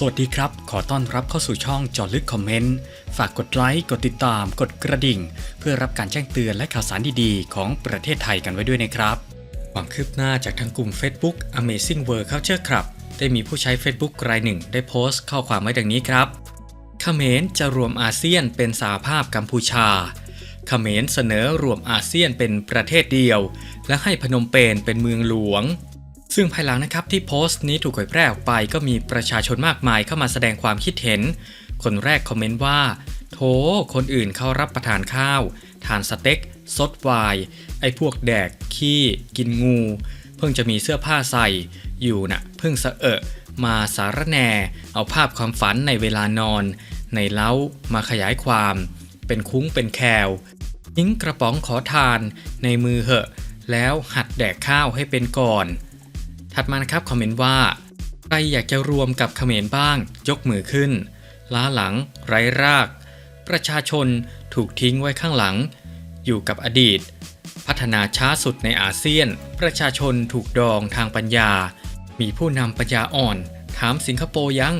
สวัสดีครับ ขอต้อนรับเข้าสู่ช่องจอลึกคอมเมนต์ ฝากกดไลค์ กดติดตาม กดกระดิ่ง เพื่อรับการแจ้งเตือนและข่าวสารดีๆ ของประเทศไทยกันไว้ด้วยนะครับความคืบหน้าจากทางกลุ่ม Facebook Amazing World Culture Club ได้มีผู้ใช้ Facebook รายหนึ่ง ได้โพสต์ข้อความไว้ดังนี้ครับเขมรจะรวมอาเซียนเป็นสาภาพกัมพูชาเขมรเสนอรวมอาเซียนเป็นประเทศเดียว และให้พนมเปญเป็นเมืองหลวง ซึ่งภายหลังนะครับที่โพสต์นี้ถูกเผยแพร่ออกไป ก็มีประชาชนมากมายเข้ามาแสดงความคิดเห็น คนแรกคอมเมนต์ว่า โถ คนอื่นเขารับประทานข้าว ทานสเต็กซดไวน์ไอ้พวกแดก ขี้ กินงู เพิ่งจะมีเสื้อผ้าใส่ อยู่น่ะ เพิ่งสะเอะ มาสารแน เอาภาพความฝันในเวลานอน ในเล้ามาขยายความ เป็นคุ้งเป็นแควทิ้งกระป๋องขอทานในมือเหอะ แล้วหัดแดกข้าวให้เป็นก่อน ถัดมานะครับคอมเมนต์ว่าใครอยากจะรวมกับเขมรบ้าง ยกมือขึ้น ล้าหลัง ไร้ราก ประชาชนถูกทิ้งไว้ข้างหลัง อยู่กับอดีต พัฒนาช้าสุดในอาเซียน ประชาชนถูกดองทางปัญญา มีผู้นำปัญญาอ่อน ถามสิงคโปร์ยัง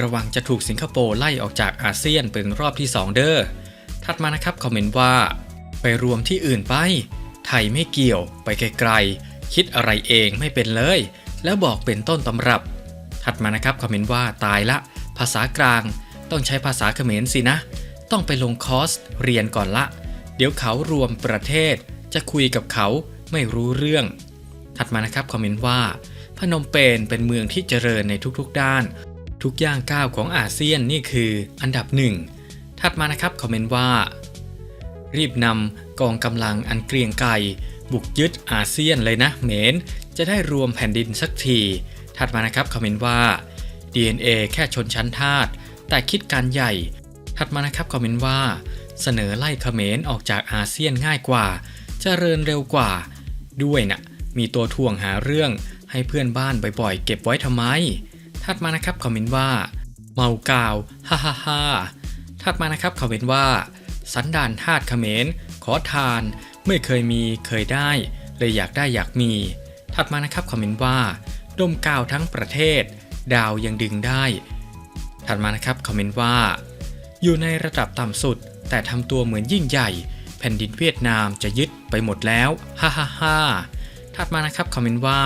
ระวังจะถูกสิงคโปร์ไล่ออกจากอาเซียนเป็นรอบที่ 2 เด้อถัดมานะครับคอมเมนต์ว่า ไปรวมที่อื่นไป ไทยไม่เกี่ยวไปไกลๆ คิดอะไรเองไม่เป็นเลย แล้วบอกเป็นต้นตำรับ ถัดมานะครับคอมเมนต์ว่าตายละ ภาษากลาง ต้องใช้ภาษาเขมรสินะ ต้องไปลงคอร์สเรียนก่อนละ เดี๋ยวเขารวมประเทศ จะคุยกับเขาไม่รู้เรื่อง ถัดมานะครับคอมเมนต์ว่า พนมเปญเป็นเมืองที่เจริญในทุกๆด้าน ทุกย่างก้าวของอาเซียนนี่คืออันดับหนึ่งถัดมานะครับคอมเมนต์ว่า รีบนำกองกำลังอันเกรียงไกร บุกยึดอาเซียนเลยนะเหมน จะได้รวมแผ่นดินสักที ถัดมานะครับคอมเมนต์ว่า DNA แค่ชนชั้นทาสแต่คิดการใหญ่ ถัดมานะครับคอมเมนต์ว่า เสนอไล่เขมรออกจากอาเซียนง่ายกว่าเจริญเร็วกว่า ด้วยนะ่ะมีตัวทวงหาเรื่องให้เพื่อนบ้านบ่อยๆ เก็บไว้ทำไม ถัดมานะครับคอมเมนต์ว่า เมากาวฮ่าฮ่าฮ่าถัดมานะครับคอมเมนต์ว่า สันดานทาสเขมรขอทาน ไม่เคยมีเคยได้ เลยอยากได้อยากมี ถัดมานะครับคอมเมนต์ว่าดมกาวทั้งประเทศ ดาวยังดึงได้ ถัดมานะครับคอมเมนต์ว่า อยู่ในระดับต่ำสุด แต่ทำตัวเหมือนยิ่งใหญ่ แผ่นดินเวียดนามจะยึดไปหมดแล้วฮ่าฮ่าฮ่าถัดมานะครับคอมเมนต์ว่า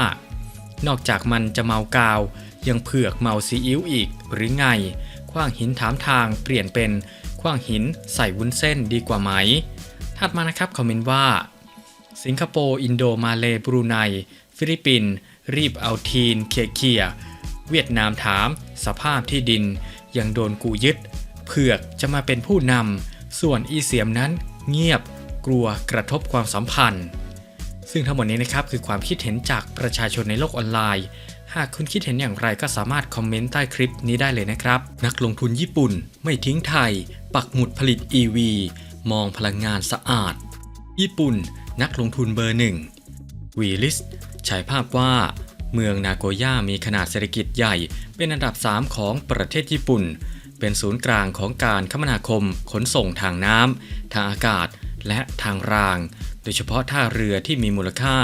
นอกจากมันจะเมากาว ยังเผือกเมาซีอิ๊วอีกหรือไง คว้างหินถามทางเปลี่ยนเป็น คว้างหินใส่วุ้นเส้นดีกว่าไหม ถัดมานะครับคอมเมนต์ว่า สิงคโปร์อินโดมาเลบรูไน ฟิลิปปินส์รีบเอาทีน เคเคีย เวียดนามถาม สภาพที่ดิน ยังโดนกูยึด เผือกจะมาเป็นผู้นำส่วนอีเสียมนั้นเงียบกลัวกระทบความสัมพันธ์ ซึ่งทั้งหมดนี้นะครับคือความคิดเห็นจากประชาชนในโลกออนไลน์ หากคุณคิดเห็นอย่างไรก็สามารถคอมเมนต์ใต้คลิปนี้ได้เลยนะครับ นักลงทุนญี่ปุ่นไม่ทิ้งไทย ปักหมุดผลิต EV มองพลังงานสะอาด ญี่ปุ่นนักลงทุนเบอร์หนึ่งวีลิสฉายภาพว่า เมืองนาโกย่ามีขนาดเศรษฐกิจใหญ่ เป็นอันดับ 3 ของประเทศญี่ปุ่น เป็นศูนย์กลางของการคมนาคมขนส่งทางน้ำทางอากาศ และทางราง โดยเฉพาะท่าเรือที่มีมูลค่า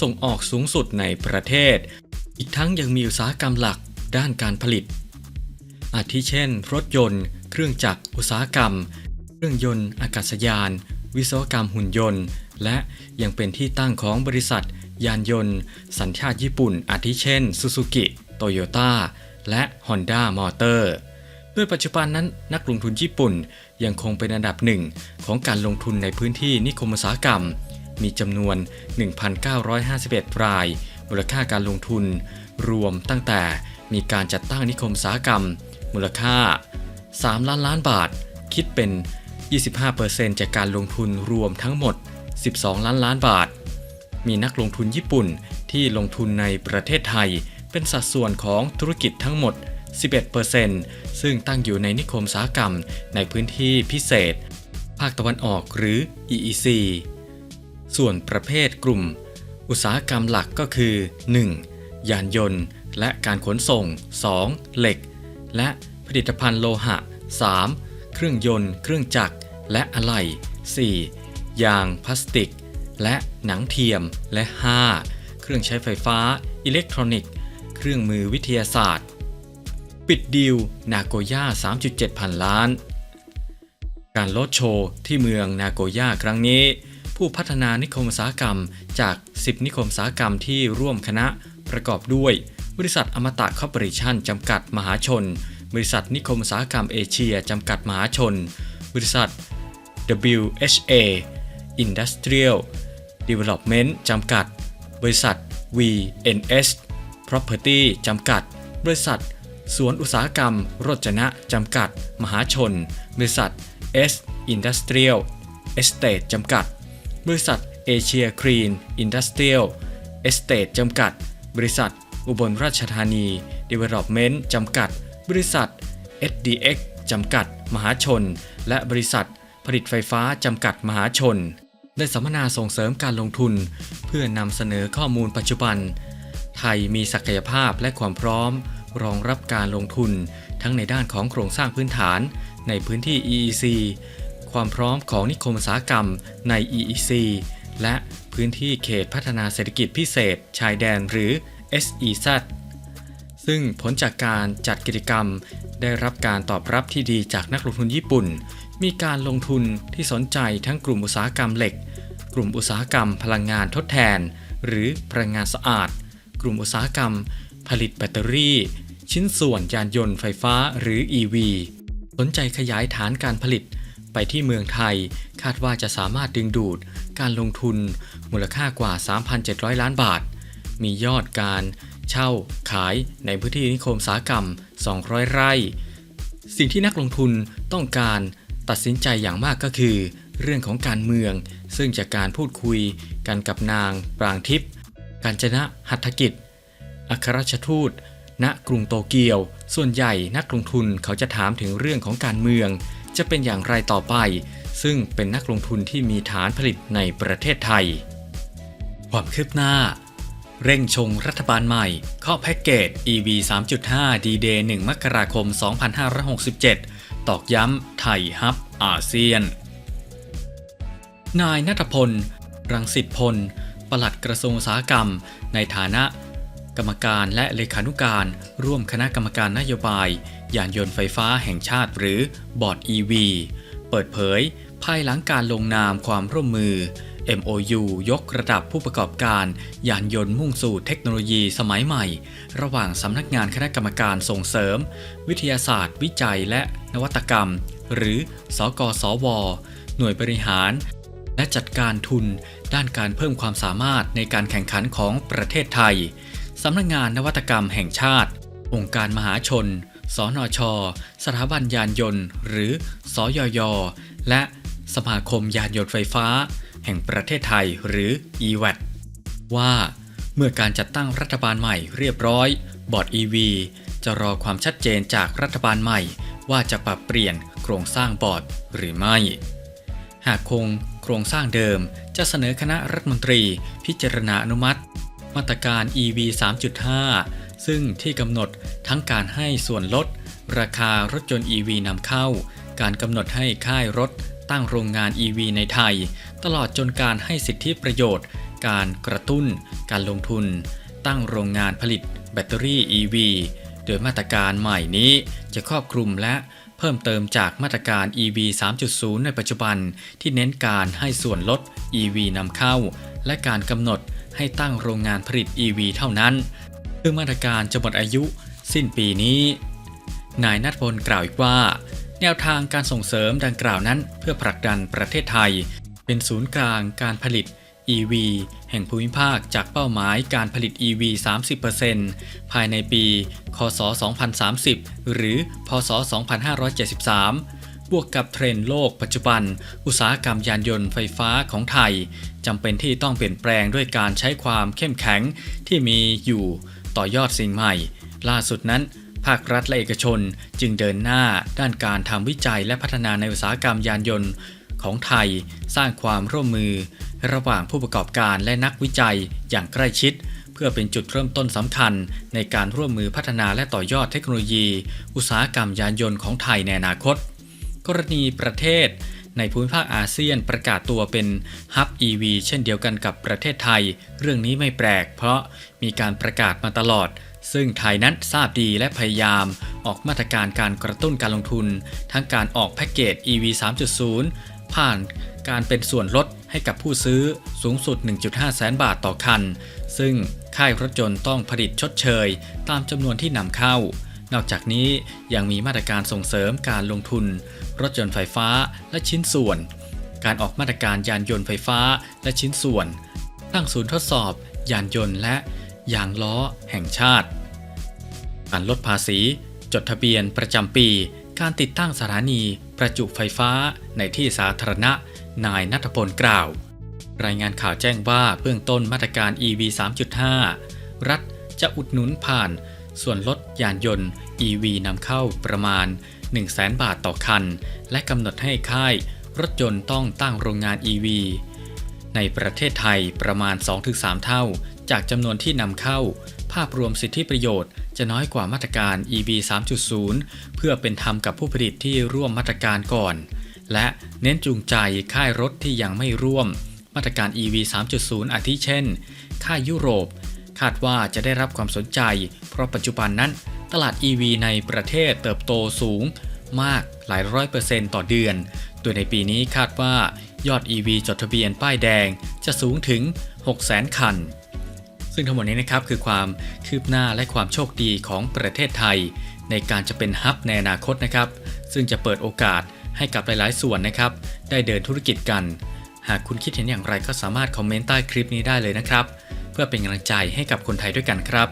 ส่งออกสูงสุดในประเทศ อีกทั้งยังมีอุตสาหกรรมหลักด้านการผลิต อาทิเช่น รถยนต์ เครื่องจักรอุตสาหกรรม รื่องยนต์ อากาศยาน วิศวกรรมหุ่นยนต์ และยังเป็นที่ตั้งของบริษัท ยานยนต์ สัญชาติญี่ปุ่น อาทิเช่นซูซูกิโตโยต้าและ Honda Motor ด้วยปัจจุบันนั้นนักลงทุนญี่ปุ่นยังคงเป็นอันดับหนึ่งของการลงทุนในพื้นที่นิคมอุตสาหกรรม มีจำนวน 1,951 ราย มูลค่าการลงทุน รวมตั้งแต่มีการจัดตั้งนิคมอุตสาหกรรม มูลค่า 3 ล้านล้านบาท คิดเป็น 25%จากการลงทุนรวมทั้งหมด 12 ล้านล้านบาท มีนักลงทุนญี่ปุ่นที่ลงทุนในประเทศไทย เป็นสัดส่วนของธุรกิจทั้งหมด 11%ซึ่งตั้งอยู่ในนิคมอุตสาหกรรมในพื้นที่พิเศษ ภาคตะวันออกหรือ EEC ส่วนประเภทกลุ่ม อุตสาหกรรมหลักก็คือ 1. ยานยนต์ และการขนส่ง 2. เหล็ก และผลิตภัณฑ์โลหะ 3. เครื่องยนต์ เครื่องจักร และอะไหล่ 4. ยางพลาสติก และหนังเทียม และ 5. เครื่องใช้ไฟฟ้า อิเล็กทรอนิกส์ เครื่องมือวิทยาศาสตร์ ปิดดีลนาโกย่า 3.7 พันล้าน การลดโชว์ที่เมืองนาโกย่าครั้งนี้ ผู้พัฒนานิคมอุตสาหกรรมจาก 10 นิคมอุตสาหกรรมที่ร่วมคณะประกอบด้วย บริษัทอมตะคอร์ปอเรชั่นจำกัดมหาชน บริษัทนิคมอุตสาหกรรมเอเชียจำกัดมหาชน บริษัท WHA Industrial Development จำกัด บริษัท VNS Property จำกัด บริษัท สวนอุตสาหกรรมรจนะ จำกัด มหาชน บริษัท S Industrial Estate จำกัด บริษัทเอเชียครีนอินดัสเทรียลเอสเตทจำกัด บริษัท อุบลราชธานี Development จำกัด บริษัท SDX จำกัด มหาชน และบริษัท ผลิตไฟฟ้า จำกัดมหาชน ได้สัมมนาส่งเสริมการลงทุน เพื่อนำเสนอข้อมูลปัจจุบัน ไทยมีศักยภาพและความพร้อม รองรับการลงทุน ทั้งในด้านของโครงสร้างพื้นฐาน ในพื้นที่ EEC ความพร้อมของนิคมอุตสาหกรรมใน EEC และพื้นที่เขตพัฒนาเศรษฐกิจพิเศษ ชายแดนหรือ SEZ ซึ่งผลจากการจัดกิจกรรม ได้รับการตอบรับที่ดีจากนักลงทุนญี่ปุ่น มีการลงทุนที่สนใจทั้งกลุ่มอุตสาหกรรมเหล็ก กลุ่มอุตสาหกรรมพลังงานทดแทน หรือพลังงานสะอาด กลุ่มอุตสาหกรรม ผลิตแบตเตอรี่ ชิ้นส่วนยานยนต์ไฟฟ้าหรือ EV สนใจขยายฐานการผลิตไปที่เมืองไทย คาดว่าจะสามารถดึงดูดการลงทุนมูลค่ากว่า 3,700 ล้านบาท มียอดการ เช่า ขายในพื้นที่นิคมสาหกรรม 200 ไร่ สิ่งที่นักลงทุนต้องการตัดสินใจอย่างมากก็คือ เรื่องของการเมือง ซึ่งจากการพูดคุยกันกับนางปรางทิพย์การจนะหัตถกิจ อัครราชทูต ณกรุงโตเกียว ส่วนใหญ่นักลงทุนเขาจะถามถึงเรื่องของการเมือง จะเป็นอย่างไรต่อไป ซึ่งเป็นนักลงทุนที่มีฐานผลิตในประเทศไทย ความคืบหน้า เร่งชงรัฐบาลใหม่เคาแพ็กเกจ EV 3.5 D-Day 1 มกราคม 2567 ตอกย้ำไทยฮับอาเซียน นายนัทพล รังสิตพล ปลัดกระทรวงอุตสาหกรรม ในฐานะ กรรมการและเลขานุการ ร่วมคณะกรรมการนโยบาย ยานยนต์ไฟฟ้าแห่งชาติหรือบอร์ด EV เปิดเผย ภายหลังการลงนามความร่วมมือ MOU ยกระดับผู้ประกอบการ ยานยนต์มุ่งสู่เทคโนโลยีสมัยใหม่ ระหว่างสำนักงานคณะกรรมการส่งเสริม วิทยาศาสตร์ วิจัยและนวัตกรรม หรือ สกสว หน่วยบริหาร และจัดการทุน ด้านการเพิ่มความสามารถในการแข่งขันของประเทศไทย สำนักงานนวัตกรรมแห่งชาติ องค์การมหาชน สนช สถาบันยานยนต์ หรือ สยย และสมาคมยานยนต์ไฟฟ้า แห่งประเทศไทยหรือ EWAT ว่าเมื่อการจัดตั้งรัฐบาลใหม่เรียบร้อย บอร์ด EV จะรอความชัดเจนจากรัฐบาลใหม่ ว่าจะปรับเปลี่ยนโครงสร้างบอร์ดหรือไม่ หากคงโครงสร้างเดิมจะเสนอคณะรัฐมนตรีพิจารณาอนุมัติ มาตรการ EV 3.5 ซึ่งที่กำหนดทั้งการให้ส่วนลด ราคารถยนต์ EV นำเข้า การกำหนดให้ค่ายรถ ตั้งโรงงาน EV ในไทย ตลอดจนการให้สิทธิประโยชน์ การกระตุ้น การลงทุน ตั้งโรงงานผลิตแบตเตอรี่ EV โดยมาตรการใหม่นี้จะครอบคลุมและเพิ่มเติมจากมาตรการ EV 3.0 ในปัจจุบันที่เน้นการให้ส่วนลด EV นำเข้า และการกำหนดให้ตั้งโรงงานผลิต EV เท่านั้น ซึ่งมาตรการจะหมดอายุสิ้นปีนี้ นายนัทพลกล่าวอีกว่า แนวทางการส่งเสริมดังกล่าวนั้น เพื่อผลักดันประเทศไทย เป็นศูนย์กลางการผลิต EV แห่งภูมิภาคจากเป้าหมายการผลิต EV 30%ภายในปี คศ 2030 หรือ พศ 2573 บวกกับเทรนด์โลกปัจจุบัน อุตสาหกรรมยานยนต์ไฟฟ้าของไทยจำเป็นที่ต้องเปลี่ยนแปลงด้วยการใช้ความเข้มแข็งที่มีอยู่ต่อยอดสิ่งใหม่ ล่าสุดนั้น ภาครัฐและเอกชนจึงเดินหน้าด้านการทำวิจัยและพัฒนาในอุตสาหกรรมยานยนต์ของไทยสร้างความร่วมมือ ระหว่างผู้ประกอบการและนักวิจัยอย่างใกล้ชิด เพื่อเป็นจุดเริ่มต้นสำคัญ ในการร่วมมือพัฒนาและต่อยอดเทคโนโลยี อุตสาหกรรมยานยนต์ของไทยในอนาคต กรณีประเทศ ในภูมิภาคอาเซียนประกาศตัวเป็นฮับ EV เช่นเดียวกันกับประเทศไทย เรื่องนี้ไม่แปลก เพราะมีการประกาศมาตลอด ซึ่งไทยนั้นทราบดีและพยายามออกมาตรการการกระตุ้นการลงทุน ทั้งการออกแพ็กเกจ EV 3.0 ผ่านการเป็นส่วนลดให้กับผู้ซื้อสูงสุด 1.5 แสนบาทต่อคัน ซึ่งค่ายรถยนต์ต้องผลิตชดเชย ตามจำนวนที่นำเข้า นอกจากนี้ยังมีมาตรการส่งเสริมการลงทุน รถยนต์ไฟฟ้าและชิ้นส่วน การออกมาตรการยานยนต์ไฟฟ้าและชิ้นส่วน ตั้งศูนย์ทดสอบ ยานยนต์และยางล้อแห่งชาติ การลดภาษี จดทะเบียนประจำปี การติดตั้งสถานีประจุไฟฟ้าในที่สาธารณะ นายนัทพลกล่าว รายงานข่าวแจ้งว่าเบื้องต้นมาตรการ EV 3.5 รัฐจะอุดหนุนผ่าน ส่วนลดยานยนต์ EV นำเข้าประมาณ 100,000 บาทต่อคัน และกำหนดให้ค่ายรถยนต์ต้องตั้งโรงงาน EV ในประเทศไทยประมาณ 2-3 เท่า จากจำนวนที่นำเข้า ภาพรวมสิทธิประโยชน์ จะน้อยกว่ามาตรการ EV 3.0 เพื่อเป็นธรรมกับผู้ผลิตที่ร่วมมาตรการก่อน และเน้นจูงใจค่ายรถที่ยังไม่ร่วม มาตรการ EV 3.0 อาทิเช่น ค่ายยุโรป คาดว่าจะได้รับความสนใจ เพราะปัจจุบันนั้น ตลาด EV ในประเทศเติบโตสูง มากหลายร้อยเปอร์เซ็นต์ต่อเดือน โดยในปีนี้คาดว่ายอด EV จดทะเบียนป้ายแดงจะสูงถึง 600,000 คัน ซึ่งทั้งหมดนี้นะครับคือความคืบหน้าและความโชคดีของประเทศไทย ในการจะเป็นฮับในอนาคตนะครับ ซึ่งจะเปิดโอกาสให้กับหลายๆ ส่วนนะครับ ได้เดินธุรกิจกัน หากคุณคิดเห็นอย่างไรก็สามารถคอมเมนต์ใต้คลิปนี้ได้เลยนะครับ เพื่อเป็นกำลังใจให้กับคนไทยด้วยกันครับ